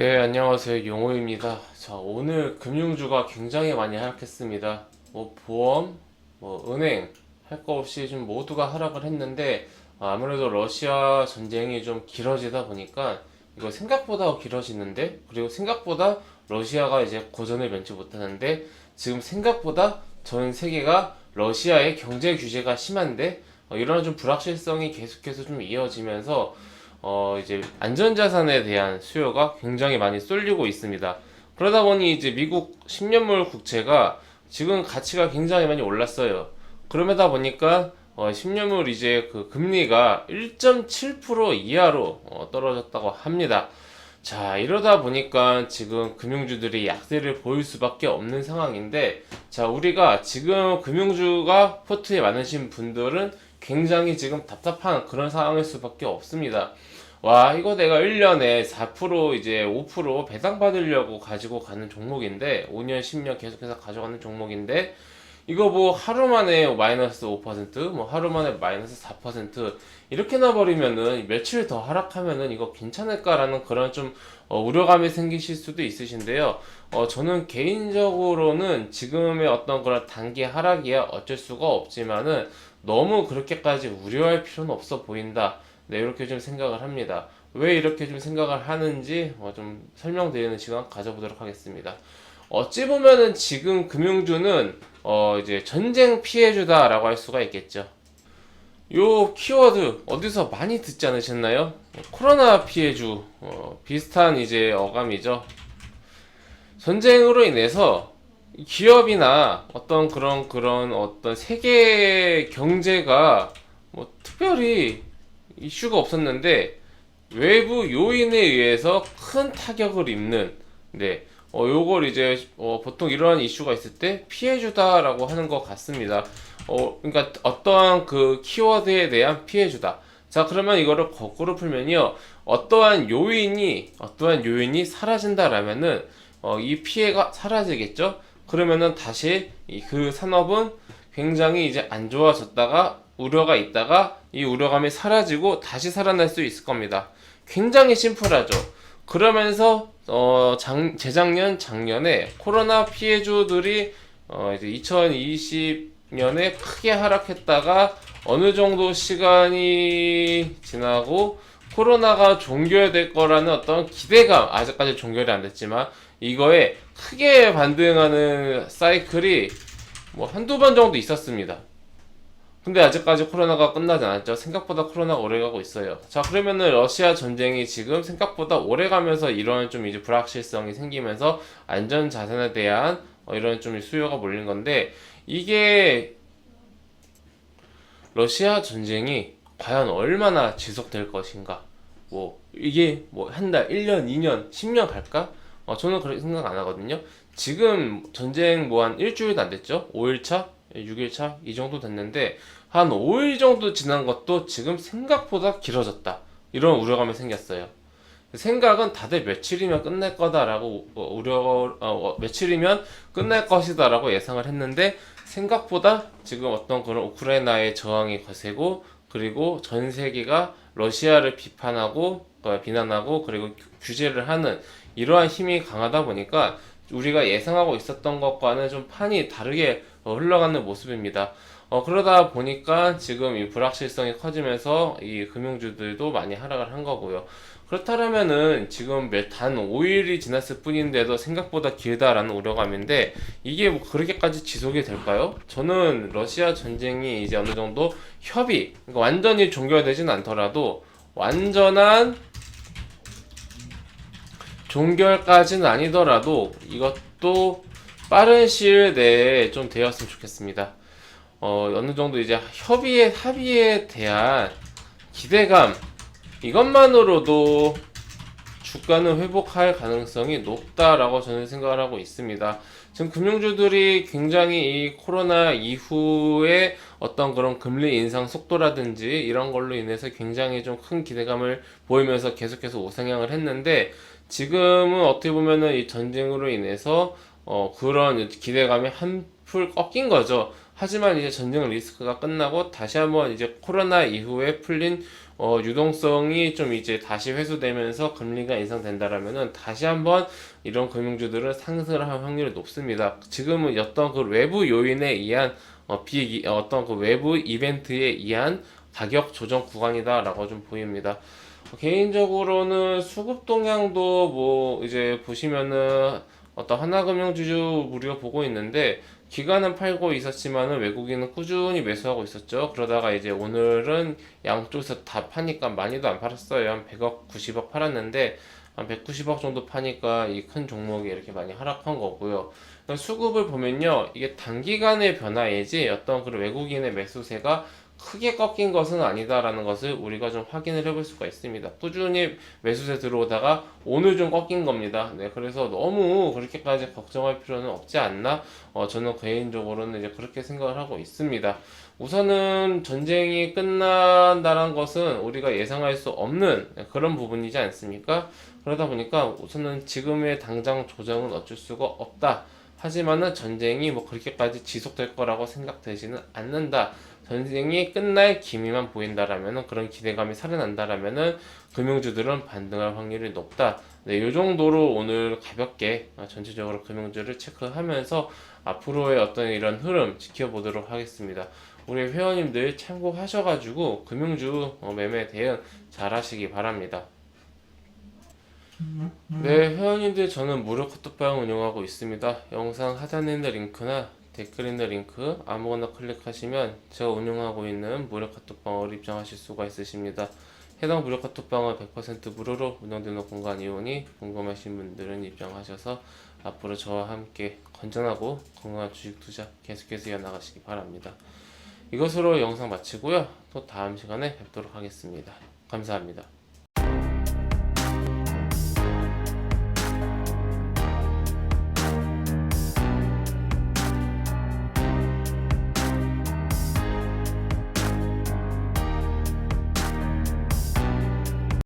네, 안녕하세요. 용호입니다. 자, 오늘 금융주가 굉장히 많이 하락했습니다. 뭐, 보험, 뭐, 은행, 할 거 없이 좀 모두가 하락을 했는데, 아무래도 러시아 전쟁이 좀 길어지다 보니까, 이거 생각보다 길어지는데, 그리고 생각보다 러시아가 이제 고전을 면치 못하는데, 지금 생각보다 전 세계가 러시아의 경제 규제가 심한데, 어, 이런 좀 불확실성이 계속해서 좀 이어지면서, 어, 이제 안전자산에 대한 수요가 굉장히 많이 쏠리고 있습니다. 그러다 보니 이제 미국 10년물 국채가 지금 가치가 굉장히 많이 올랐어요. 그러다 보니까 어, 10년물 이제 그 금리가 1.7% 이하로 어, 떨어졌다고 합니다. 자, 이러다 보니까 지금 금융주들이 약세를 보일 수밖에 없는 상황인데, 자, 우리가 지금 금융주가 포트에 많으신 분들은 굉장히 지금 답답한 그런 상황일 수밖에 없습니다. 와, 이거 내가 1년에 4% 이제 5% 배당 받으려고 가지고 가는 종목인데, 5년, 10년 계속해서 가져가는 종목인데, 이거 뭐 하루 만에 마이너스 5%, 뭐 하루 만에 마이너스 4% 이렇게 나버리면은 며칠 더 하락하면은 이거 괜찮을까라는 그런 좀 어, 우려감이 생기실 수도 있으신데요. 어, 저는 개인적으로는 지금의 어떤 그런 단기 하락이야 어쩔 수가 없지만은 너무 그렇게까지 우려할 필요는 없어 보인다. 네, 이렇게 좀 생각을 합니다. 왜 이렇게 좀 생각을 하는지 어, 좀 설명드리는 시간 가져보도록 하겠습니다. 어찌 보면은 지금 금융주는 어 이제 전쟁 피해주다라고 할 수가 있겠죠. 요 키워드 어디서 많이 듣지 않으셨나요? 코로나 피해주 어, 비슷한 이제 어감이죠. 전쟁으로 인해서 기업이나 어떤 그런 그런 어떤 세계 경제가 뭐 특별히 이슈가 없었는데 외부 요인에 의해서 큰 타격을 입는 네. 어, 요걸 이제 어, 보통 이러한 이슈가 있을 때 피해주다라고 하는 것 같습니다. 어, 그러니까 어떠한 그 키워드에 대한 피해주다. 자, 그러면 이거를 거꾸로 풀면요. 어떠한 요인이 어떠한 요인이 사라진다라면은 어, 이 피해가 사라지겠죠. 그러면은 다시 이그 산업은 굉장히 이제 안 좋아졌다가 우려가 있다가 이 우려감이 사라지고 다시 살아날 수 있을 겁니다. 굉장히 심플하죠. 그러면서 어, 장, 재작년, 작년에 코로나 피해주들이 어, 이제 2020년에 크게 하락했다가 어느 정도 시간이 지나고 코로나가 종결될 거라는 어떤 기대감, 아직까지 종결이 안 됐지만 이거에 크게 반등하는 사이클이 뭐 한두 번 정도 있었습니다. 근데 아직까지 코로나가 끝나지 않았죠. 생각보다 코로나가 오래 가고 있어요. 자, 그러면은 러시아 전쟁이 지금 생각보다 오래 가면서 이런 좀 이제 불확실성이 생기면서 안전 자산에 대한 어, 이런 좀 수요가 몰린 건데 이게 러시아 전쟁이 과연 얼마나 지속될 것인가? 뭐 이게 뭐 한 달, 1년, 2년, 10년 갈까? 어, 저는 그렇게 생각 안 하거든요. 지금 전쟁 뭐 한 일주일도 안 됐죠? 5일차? 6일차? 이 정도 됐는데 한 5일 정도 지난 것도 지금 생각보다 길어졌다. 이런 우려감이 생겼어요. 생각은 다들 며칠이면 끝날 거다라고 어, 우려 어, 어, 며칠이면 끝날 것이다라고 예상을 했는데 생각보다 지금 어떤 그런 우크라이나의 저항이 거세고 그리고 전 세계가 러시아를 비판하고 어, 비난하고 그리고 규- 규제를 하는 이러한 힘이 강하다 보니까 우리가 예상하고 있었던 것과는 좀 판이 다르게 어, 흘러가는 모습입니다. 어, 그러다 보니까 지금 이 불확실성이 커지면서 이 금융주들도 많이 하락을 한 거고요. 그렇다면은 지금 몇단 5일이 지났을 뿐인데도 생각보다 길다라는 우려감인데 이게 뭐 그렇게까지 지속이 될까요? 저는 러시아 전쟁이 이제 어느 정도 협의, 그러니까 완전히 종결되지는 않더라도 완전한 종결까지는 아니더라도 이것도 빠른 시일 내에 좀 되었으면 좋겠습니다. 어, 어느 정도 이제 협의의 합의에 대한 기대감 이것만으로도 주가는 회복할 가능성이 높다라고 저는 생각을 하고 있습니다. 지금 금융주들이 굉장히 이 코로나 이후에 어떤 그런 금리 인상 속도라든지 이런 걸로 인해서 굉장히 좀 큰 기대감을 보이면서 계속해서 우상향을 했는데 지금은 어떻게 보면은 이 전쟁으로 인해서 어 그런 기대감이 한풀 꺾인 거죠. 하지만 이제 전쟁 리스크가 끝나고 다시 한번 이제 코로나 이후에 풀린 어, 유동성이 좀 이제 다시 회수되면서 금리가 인상된다라면은 다시 한번 이런 금융주들은 상승을 할 확률이 높습니다. 지금은 어떤 그 외부 요인에 의한 어, 비 어떤 그 외부 이벤트에 의한 가격 조정 구간이다라고 좀 보입니다. 어, 개인적으로는 수급 동향도 뭐 이제 보시면은 어떤 하나금융주 우리가 보고 있는데 기관은 팔고 있었지만은 외국인은 꾸준히 매수하고 있었죠. 그러다가 이제 오늘은 양쪽에서 다 파니까 많이도 안 팔았어요. 한 100억, 90억 팔았는데 한 190억 정도 파니까 이 큰 종목이 이렇게 많이 하락한 거고요. 그러니까 수급을 보면요, 이게 단기간의 변화이지 어떤 그런 외국인의 매수세가 크게 꺾인 것은 아니다라는 것을 우리가 좀 확인을 해볼 수가 있습니다. 꾸준히 매수세 들어오다가 오늘 좀 꺾인 겁니다. 네, 그래서 너무 그렇게까지 걱정할 필요는 없지 않나? 어, 저는 개인적으로는 이제 그렇게 생각을 하고 있습니다. 우선은 전쟁이 끝난다는 것은 우리가 예상할 수 없는 그런 부분이지 않습니까? 그러다 보니까 우선은 지금의 당장 조정은 어쩔 수가 없다. 하지만은 전쟁이 뭐 그렇게까지 지속될 거라고 생각되지는 않는다. 전쟁이 끝날 기미만 보인다라면은 그런 기대감이 살아난다라면은 금융주들은 반등할 확률이 높다. 네, 이 정도로 오늘 가볍게 어, 전체적으로 금융주를 체크하면서 앞으로의 어떤 이런 흐름 지켜보도록 하겠습니다. 우리 회원님들 참고하셔가지고 금융주 어, 매매 대응 잘 하시기 바랍니다. 네, 회원님들 저는 무료 카톡방 운영하고 있습니다. 영상 하단에 있는 링크나 댓글에 있는 링크 아무거나 클릭하시면 제가 운영하고 있는 무료 카톡방을 입장하실 수가 있으십니다. 해당 무료 카톡방은 100% 무료로 운영되는 공간이오니 궁금하신 분들은 입장하셔서 앞으로 저와 함께 건전하고 건강한 주식 투자 계속해서 이어나가시기 바랍니다. 이것으로 영상 마치고요. 또 다음 시간에 뵙도록 하겠습니다. 감사합니다.